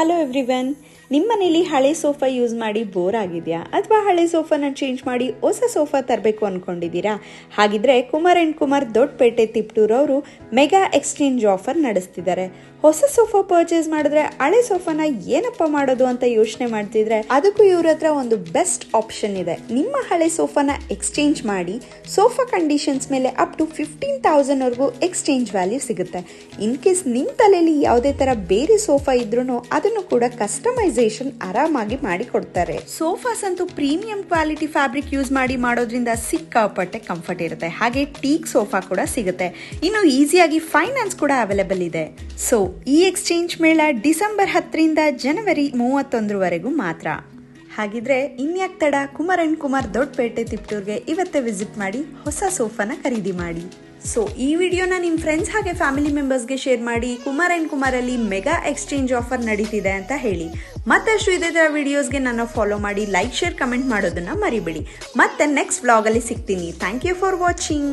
hello everyone. Everyone ನಿಮ್ಮನೇಲಿ ಹಳೆ sofa use ಮಾಡಿ ಬೋರ್ ಆಗಿದೆಯಾ? ಅಥವಾ ಹಳೆ ಸೋಫಾನ ಚೇಂಜ್ ಮಾಡಿ ಹೊಸ ಸೋಫಾ ತರಬೇಕು ಅಂದ್ಕೊಂಡಿದ್ದೀರಾ ಹಾಗಿದ್ರೆ ಕುಮಾರ್ ಅಂಡ್ ಕುಮಾರ್ ದೊಡ್ಡಪೇಟೆ ತಿಪ್ಟೂರ್ ಅವರು ಮೆಗಾ ಎಕ್ಸ್ಚೇಂಜ್ ಆಫರ್ ನಡೆಸ್ತಿದ್ದಾರೆ. ಹೊಸ ಸೋಫಾ ಪರ್ಚೇಸ್ ಮಾಡಿದ್ರೆ ಹಳೆ ಸೋಫಾನ ಏನಪ್ಪ ಮಾಡೋದು ಅಂತ ಯೋಚನೆ ಮಾಡ್ತಿದ್ರೆ ಅದಕ್ಕೂ ಇವ್ರ ಹತ್ರ ಒಂದು ಬೆಸ್ಟ್ ಆಪ್ಷನ್ ಇದೆ. ನಿಮ್ಮ ಹಳೆ ಸೋಫಾನ ಎಕ್ಸ್ಚೇಂಜ್ ಮಾಡಿ ಸೋಫಾ ಕಂಡೀಷನ್ಸ್ ಮೇಲೆ ಅಪ್ ಟು ಫಿಫ್ಟೀನ್ ತೌಸಂಡ್ವರೆಗೂ ಎಕ್ಸ್ಚೇಂಜ್ ವ್ಯಾಲ್ಯೂ ಸಿಗುತ್ತೆ. ಇನ್ ಕೇಸ್ ನಿಮ್ಮ ತಲೆಯಲ್ಲಿ ಯಾವುದೇ ತರ ಬೇರೆ ಸೋಫಾ ಇದ್ರೂ ಅದನ್ನು ಕೂಡ ಕಸ್ಟಮೈಸೇಷನ್ ಆರಾಮಾಗಿ ಮಾಡಿ ಕೊಡ್ತಾರೆ ಸೋಫಾಸ್ ಅಂತೂ ಪ್ರೀಮಿಯಂ ಕ್ವಾಲಿಟಿ ಫ್ಯಾಬ್ರಿಕ್ ಯೂಸ್ ಮಾಡಿ ಮಾಡೋದ್ರಿಂದ ಸಿಕ್ಕಾಪಟ್ಟೆ ಕಂಫರ್ಟ್ ಇರುತ್ತೆ. ಹಾಗೆ ಟೀಕ್ ಸೋಫಾ ಕೂಡ ಸಿಗುತ್ತೆ. ಇನ್ನು ಈಸಿಯಾಗಿ ಫೈನಾನ್ಸ್ ಕೂಡ ಅವೈಲೇಬಲ್ ಇದೆ. ಸೊ ಈ ಎಕ್ಸ್ಚೇಂಜ್ ಮೇಳ ಡಿಸೆಂಬರ್ ಹತ್ತರಿಂದ ಜನವರಿ ಮೂವತ್ತೊಂದರವರೆಗೂ ಮಾತ್ರ. ಹಾಗಿದ್ರೆ ಇನ್ಯಾಕ್ ತಡ ಕುಮಾರ್ ಅಂಡ್ ಕುಮಾರ್ ದೊಡ್ಡಪೇಟೆ ತಿಪ್ಟೂರ್ಗೆ ಇವತ್ತೇ ವಿಸಿಟ್ ಮಾಡಿ ಹೊಸ ಸೋಫಾನ ಖರೀದಿ ಮಾಡಿ. ಸೊ ಈ ವಿಡಿಯೋನ ನಿಮ್ಮ ಫ್ರೆಂಡ್ಸ್ ಹಾಗೆ ಫ್ಯಾಮಿಲಿ ಮೆಂಬರ್ಸ್ಗೆ ಶೇರ್ ಮಾಡಿ ಕುಮಾರ್ ಅಂಡ್ ಕುಮಾರಲ್ಲಿ ಮೆಗಾ ಎಕ್ಸ್ಚೇಂಜ್ ಆಫರ್ ನಡೀತಿದೆ ಅಂತ ಹೇಳಿ. ಮತ್ತಷ್ಟು ಇದೇ ಥರ ವಿಡಿಯೋಸ್ಗೆ ನನ್ನ ಫಾಲೋ ಮಾಡಿ ಲೈಕ್ ಶೇರ್ ಕಮೆಂಟ್ ಮಾಡೋದನ್ನ ಮರಿಬೇಡಿ. ಮತ್ತೆ ನೆಕ್ಸ್ಟ್ ವ್ಲಾಗಲ್ಲಿ ಸಿಗ್ತೀನಿ. Thank you for watching